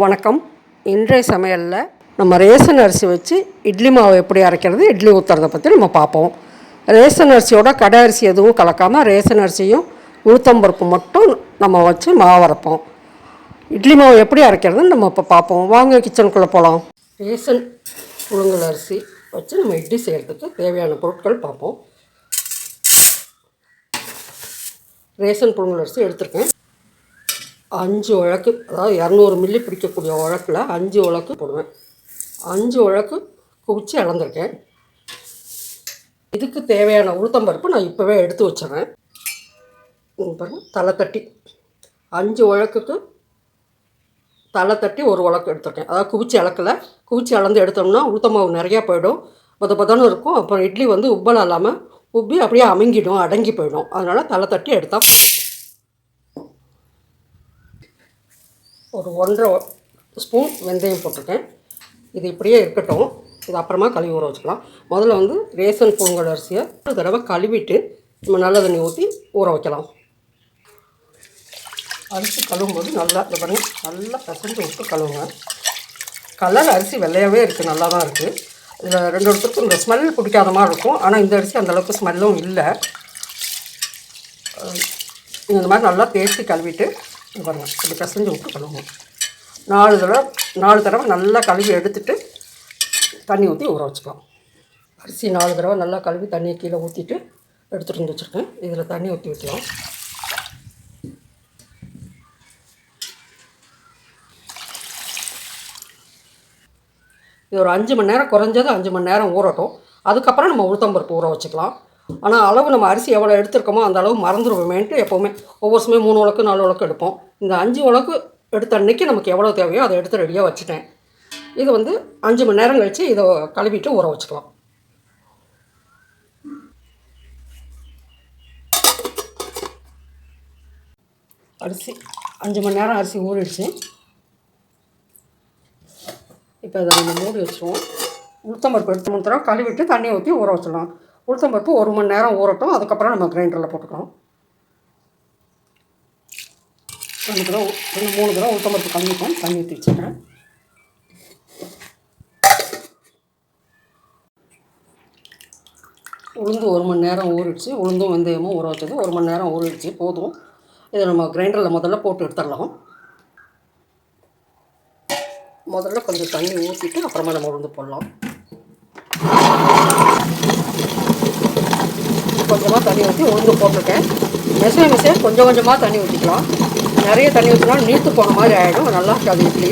வணக்கம். இன்றைய சமையலில் நம்ம ரேசன் அரிசி வச்சு இட்லி மாவு எப்படி அரைக்கிறது இட்லி ஊற்றுறதை பற்றி நம்ம பார்ப்போம். ரேசன் அரிசியோட கடை அரிசி எதுவும் கலக்காமல் ரேசன் அரிசியும் உளுத்தம்பருப்பு மட்டும் நம்ம வச்சு மாவு அரைப்போம். இட்லி மாவு எப்படி அரைக்கிறதுன்னு நம்ம இப்போ பார்ப்போம். வாங்க கிச்சனுக்குள்ளே போகலாம் ரேசன் புழுங்கல் அரிசி வச்சு நம்ம இட்லி செய்கிறதுக்கு தேவையான பொருட்கள் பார்ப்போம். ரேசன் புழுங்கல் அரிசி எடுத்திருக்கேன். அஞ்சு உழக்கு அதாவது இரநூறு மில்லி பிடிக்கக்கூடிய உழக்கில் அஞ்சு உழக்கு போடுவேன். அஞ்சு உழக்கு குவிச்சு இழந்திருக்கேன் இதுக்கு தேவையான உளுத்தம்பருப்பு நான் இப்போவே எடுத்து வச்சுறேன் பாருங்க தலை தட்டி. அஞ்சு உழக்குக்கு தலை தட்டி ஒரு உலக்கு எடுத்துருக்கேன். அதாவது குவிச்சி இழக்கில் குவிச்சி அளந்து எடுத்தோம்னா உளுத்தமாவு நிறையா போயிடும். பத பதனும் இருக்கும். அப்புறம் இட்லி வந்து உப்பல் இல்லாமல் உப்பி அப்படியே அமுங்கிடும் அடங்கி போயிடும். அதனால் தலை தட்டி எடுத்தால் ஒரு ஒன்றரை ஸ்பூன் வெந்தயம் போட்டிருக்கேன். இது இப்படியே இருக்கட்டும். இது அப்புறமா கழுவி ஊற வச்சுக்கலாம். முதல்ல வந்து ரேசன் பொங்கல் அரிசியை ஒரு தடவை கழுவிட்டு நம்ம நல்ல தண்ணி ஊற்றி ஊற வைக்கலாம். அரிசி கழுவும்போது நல்லா இந்த பாருங்க நல்லா பிசைஞ்சு விட்டு கழுவுங்க. கலர் அரிசி வெள்ளையாகவே இருக்குது நல்லா தான் இருக்குது இதில் ரெண்டு இடத்துக்கும் இந்த ஸ்மெல் பிடிக்காத மாதிரி இருக்கும். ஆனால் இந்த அரிசி அந்தளவுக்கு ஸ்மெல்லும் இல்லை. இந்த மாதிரி நல்லா தேய்ச்சி கழுவிட்டு வரணும் இப்படி பிசைஞ்சு விட்டு நாலு தடவை நாலு தடவை நல்லா கழுவி எடுத்துட்டு தண்ணி ஊற்றி ஊற வச்சுக்கலாம். அரிசி நாலு தடவை நல்லா கழுவி தண்ணியை கீழே ஊற்றிட்டு எடுத்துகிட்டு வந்து வச்சுருக்கேன். இதில் தண்ணி ஊற்றி ஊற்றலாம் இது ஒரு அஞ்சு மணி நேரம் குறைஞ்சது அஞ்சு மணி நேரம் ஊறட்டும். அதுக்கப்புறம் நம்ம உளுத்தம்பருப்பு ஊற வச்சுக்கலாம். ஆனால் அளவு நம்ம அரிசி எவ்வளோ எடுத்திருக்கோமோ அந்த அளவு மறந்துடுவோமேன்ட்டு எப்போவுமே. ஒவ்வொரு சமயம் மூணு உலக்கு நாலு உலக்கு எடுப்போம். இந்த அஞ்சு உலக்கு எடுத்த அன்னைக்கு நமக்கு எவ்வளோ தேவையோ அதை எடுத்து ரெடியாக வச்சுட்டேன். இது வந்து அஞ்சு மணி நேரம் கழித்து இதை கழுவிட்டு ஊற வச்சுக்கலாம். அரிசி அஞ்சு மணி நேரம் அரிசி ஊறிடுச்சு. இப்போ அதை நம்ம மூடி வச்சுருவோம். உளுத்தம்பருப்பு எடுத்து மூணு தடவை கழுவிட்டு தண்ணி ஊற்றி ஊற வச்சிடலாம். உளுத்தம் பருப்பு ஒரு மணி நேரம் ஊறட்டும். அதுக்கப்புறம் நம்ம கிரைண்டரில் போட்டுக்கலாம் ரெண்டு தடவை ரெண்டு மூணு தடவை உளுத்தம்பருப்பு கழுவிட்டோம். தண்ணி ஊற்றி வச்சுக்கிறேன். உளுந்து ஒரு மணி நேரம் ஊறிடுச்சு. உளுந்தும் வெந்தயமும் ஊற வச்சது. ஒரு மணி நேரம் ஊறிடுச்சு. போதும். இதை நம்ம கிரைண்டரில் முதல்ல போட்டு எடுத்துடலாம். முதல்ல கொஞ்சம் தண்ணி ஊற்றிட்டு அப்புறமா நம்ம உளுந்து போடலாம். கொஞ்சமாக தண்ணி ஊற்றி உளுந்து போட்டிருக்கேன். மெசே மெசே கொஞ்சம் கொஞ்சமாக தண்ணி ஊற்றிக்கலாம் நிறைய தண்ணி ஊற்றினா நீர்த்து போன மாதிரி ஆகிடும் நல்லா இருக்காது இட்லி.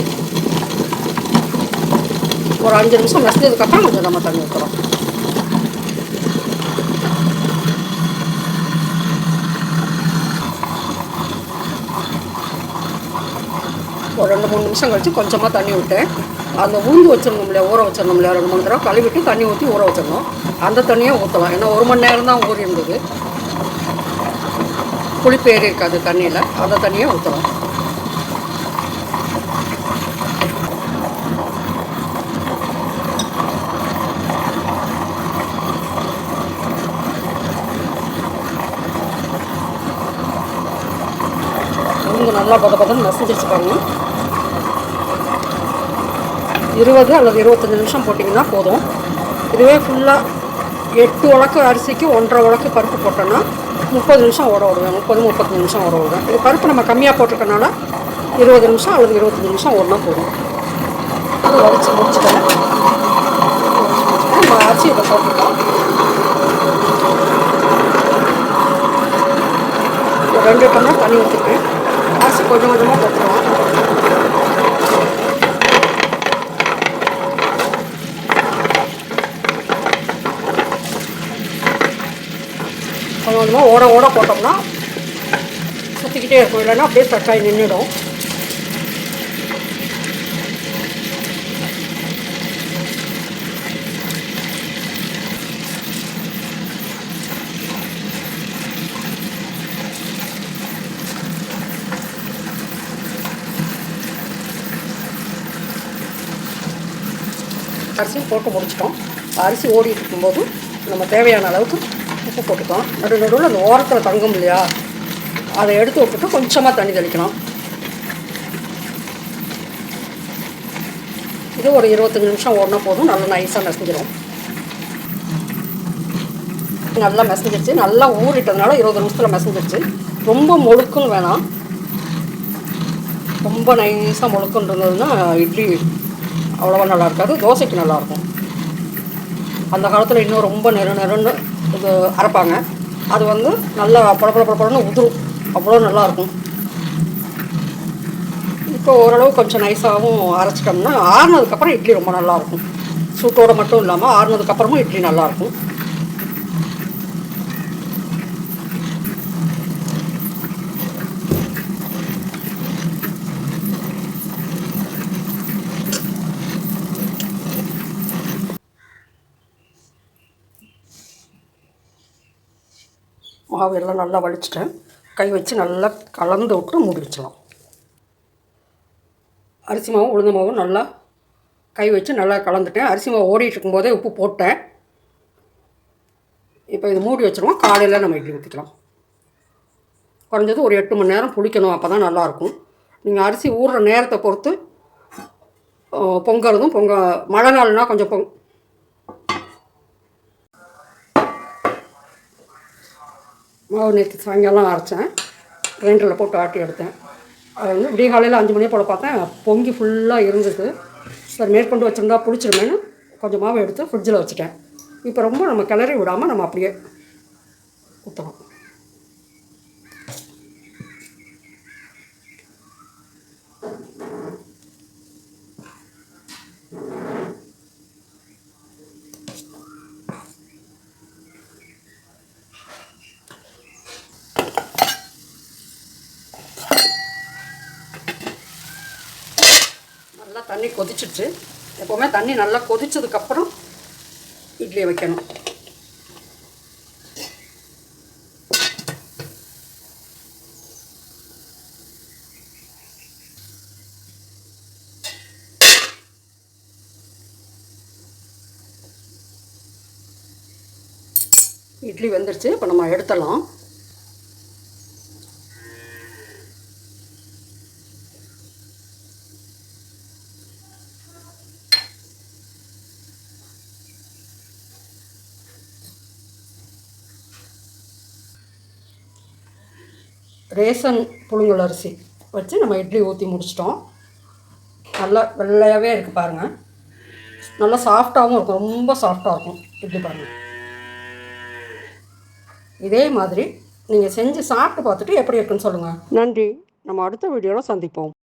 ஒரு அஞ்சு நிமிஷம் நசிஞ்சதுக்கப்புறம் கொஞ்சம் நம்ம தண்ணி ஊற்றுறோம் ஒரு ரெண்டு மூணு நிமிஷம் கழித்து கொஞ்சமாக தண்ணி விட்டேன் அந்த உளுந்து வச்சிருந்தோம் இல்லையா ஊற வச்சிருந்தோம் இல்லையா ரெண்டு மூணு தடவை கழுவிட்டு தண்ணி ஊற்றி ஊற வச்சிருந்தோம். அந்த தண்ணியை ஊற்றலாம் ஏன்னா ஒரு மணி நேரம் தான் ஊறி இருந்தது. புளிப்பு ஏறி இருக்காது தண்ணியில். அந்த தண்ணியை ஊற்றலாம் உளுந்து நல்லா பத பதம் நசிஞ்சிருச்சு பாருங்க. இருபது அல்லது இருபத்தஞ்சி நிமிஷம் போட்டிங்கன்னா போதும். இதுவே ஃபுல்லாக எட்டு உலக்கு அரிசிக்கு ஒன்றரை உலக்கு பருப்பு போட்டோன்னா முப்பது நிமிஷம் ஓட விடுவேன் முப்பது முப்பத்தஞ்சு நிமிஷம் ஓட விடுவேன் இது பருப்பு நம்ம கம்மியாக போட்டிருக்கனால இருபது நிமிஷம் அல்லது இருபத்தஞ்சி நிமிஷம் ஓடினா போதும். அது வடிச்சு முடிச்சுட்டேன் நம்ம அரிசி இதை போட்டுருக்கோம் ரெண்டு டம்ளர் தண்ணி ஊற்றிருக்கேன் அரிசி கொஞ்சம் கொஞ்சமாக போட்டுருவோம் கொஞ்சம் கொஞ்சமாக ஓட ஓட போட்டோம்னா சுற்றிக்கிட்டே இருக்கும். இல்லைன்னா அப்படியே ஸ்டக்காகி நின்றுடும். அரிசியும் போட்டு முடிச்சிட்டோம். அரிசி ஓடிட்டு இருக்கும்போது நம்ம தேவையான அளவுக்கு உப்பு போட்டுக்கலாம். நடு நடுவில் அந்த ஓரத்தில் தங்கும் இல்லையா? அதை எடுத்து விட்டுட்டு கொஞ்சமாக தண்ணி தெளிக்கணும் இது ஒரு இருபத்தஞ்சி நிமிஷம் ஓடினா போதும். நல்லா நைஸாக நசுங்கிடும் நல்லா மெசஞ்சிருச்சு நல்லா ஊறிட்டதுனால இருபது நிமிஷத்தில் மெசஞ்சிருச்சு ரொம்ப முழுக்குன்னு வேணாம். ரொம்ப நைஸாக முழுக்குன்றதுன்னா இட்லி அவ்வளோவா நல்லா இருக்காது. தோசைக்கு நல்லாயிருக்கும் அந்த காலத்தில் இன்னும் ரொம்ப நெரு நெருன்னு இது அரைப்பாங்க. அது வந்து நல்லா படப்பட படப்படன்னு உதிரும். அவ்வளோ நல்லாயிருக்கும். இப்போ ஓரளவு கொஞ்சம் நைஸாகவும் அரைச்சிட்டோம்னா ஆறுனதுக்கப்புறம் இட்லி ரொம்ப நல்லாயிருக்கும். சூட்டோடு மட்டும் இல்லாமல் ஆறுனதுக்கப்புறமும் இட்லி நல்லாயிருக்கும். மாவு எல்லாம் நல்லா வலிச்சிட்டேன் கை வச்சு நல்லா கலந்து விட்டு மூடி வச்சிடலாம். அரிசி மாவும் உளுந்த மாவும் நல்லா கை வச்சு நல்லா கலந்துட்டேன். அரிசி மாவு ஓடிட்டு இருக்கும்போதே உப்பு போட்டேன். இப்போ இது மூடி வச்சிருவோம். காலையில் நம்ம இட்லி ஊற்றிக்கலாம் குறைஞ்சது ஒரு எட்டு மணி நேரம் புளிக்கணும். அப்போ தான் நல்லாயிருக்கும் நீங்கள் அரிசி ஊறுற நேரத்தை பொறுத்து பொங்கறதும் பொங்க மழை நாள்னால் கொஞ்சம் பொங் மாவு நேற்று சாயங்காலம் அரைச்சேன். கிரைண்டரில் போட்டு ஆட்டி எடுத்தேன். அது வந்து விடிய காலையில் அஞ்சு மணியை போல் பார்த்தேன். பொங்கி ஃபுல்லாக இருந்தது. சரி மேற்கொண்டு வச்சுருந்தா பிடிச்சிருமேன்னு கொஞ்சம் மாவு எடுத்து ஃப்ரிட்ஜில் வச்சுட்டேன். இப்போ ரொம்ப நம்ம கிளறி விடாமல் நம்ம அப்படியே ஊற்றணும் நல்லா தண்ணி கொதிச்சிடுச்சு. எப்போவுமே தண்ணி நல்லா கொதிச்சதுக்கப்புறம் இட்லியை வைக்கணும். இட்லி வெந்துருச்சு. இப்போ நம்ம எடுத்துடலாம். ரேசன் புழுங்கல் அரிசி வச்சு நம்ம இட்லி ஊற்றி முடிச்சிட்டோம். நல்லா வெள்ளையாகவே இருக்குது பாருங்கள் நல்லா சாஃப்டாகவும் இருக்கும். ரொம்ப சாஃப்டாக இருக்கும் இட்லி பாருங்கள் இதே மாதிரி நீங்கள் செஞ்சு சாப்பிட்டு பார்த்துட்டு எப்படி இருக்குன்னு சொல்லுங்கள் நன்றி. நம்ம அடுத்த வீடியோவில் சந்திப்போம்.